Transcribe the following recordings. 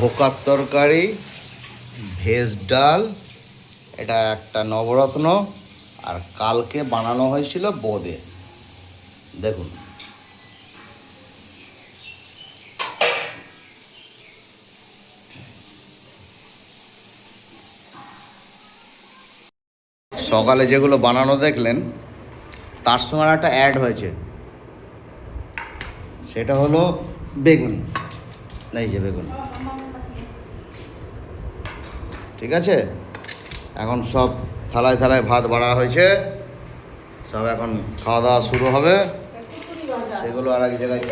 ধোকার তরকারি, ভেজ ডাল, এটা একটা নবরত্ন, আর কালকে বানানো হয়েছিল বোঁদে। দেখুন। সকালে যেগুলো বানানো দেখলেন, তার সঙ্গে একটা অ্যাড হয়েছে। সেটা হলো বেগুন। এই যে বেগুন। ঠিক আছে? এখন সব থালায় থালায় ভাত বাড়া হয়েছে। সব এখন খাওয়া দাওয়া শুরু হবে। সেগুলো আর এক জায়গায়।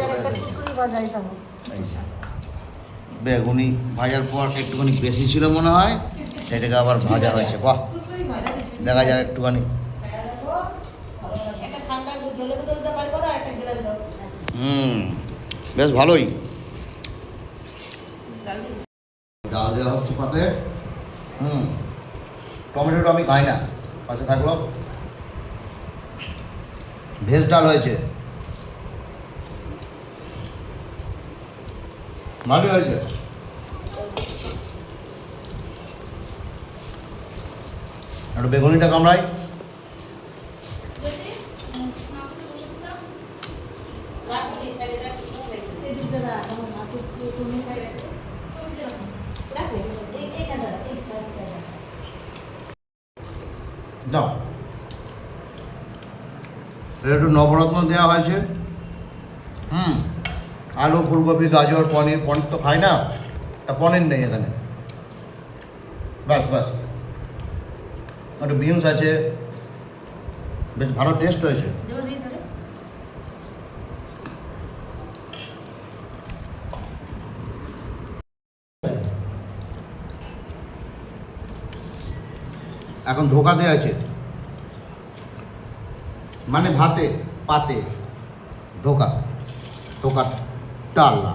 বেগুনি ভাজার পর একটুখানি বেশি ছিল মনে হয়, সেটাকে আবার ভাজা হয়েছে। বাহ! দেখা যাক একটুখানি। হুম, বেশ ভালোই। ডাল দেওয়া হচ্ছে পাতে। হুম। টমেটোটা আমি খাই না। পাশে থাকল। ভেজ ডাল হয়েছে। ভালোই হয়েছে। একটু বেগুনিটা কামড়াই। এটা একটু নবরত্ন দেওয়া হয়েছে। হুম, আলু, ফুলকপি, গাজর, পনির পনির তো খাই না। তা পনির নেই এখানে। বাস বাস একটু বিনস আছে। বেশ ভালো টেস্ট হয়েছে। এখন ধোকাতে আছে মানে ভাতে পাতে ধোকা ধোকা ডালনা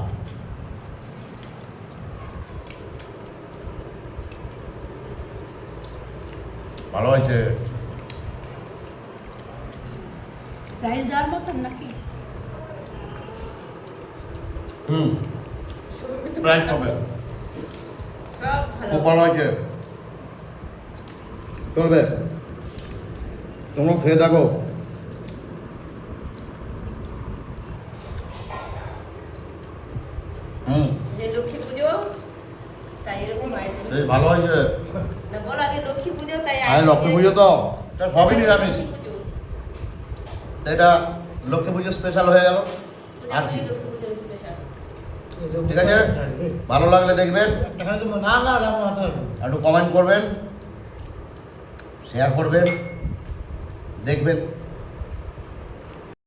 ভালো হয়েছে। প্রাইস দেওয়ার মতন নাকি? হুম। প্রাইস কবে সব খুব ভালো হয়েছে। চলবে তোমরা খেয়ে থাকো হুম। লক্ষ্মী পুজো তাই এরকম বেশ ভালো হয়েছে। আজকে লক্ষ্মী পুজো তাই আরে লক্ষ্মী পুজো তো এটা সবই নিরামিষ। লক্ষ্মী এটা লক্ষ্মী পুজো স্পেশাল হয়ে গেল। আর কি। লক্ষ্মী পুজোর স্পেশাল ঠিক আছে? ভালো লাগলে দেখবেন। একটু কমেন্ট করবেন। শেয়ার করবেন দেখবেন।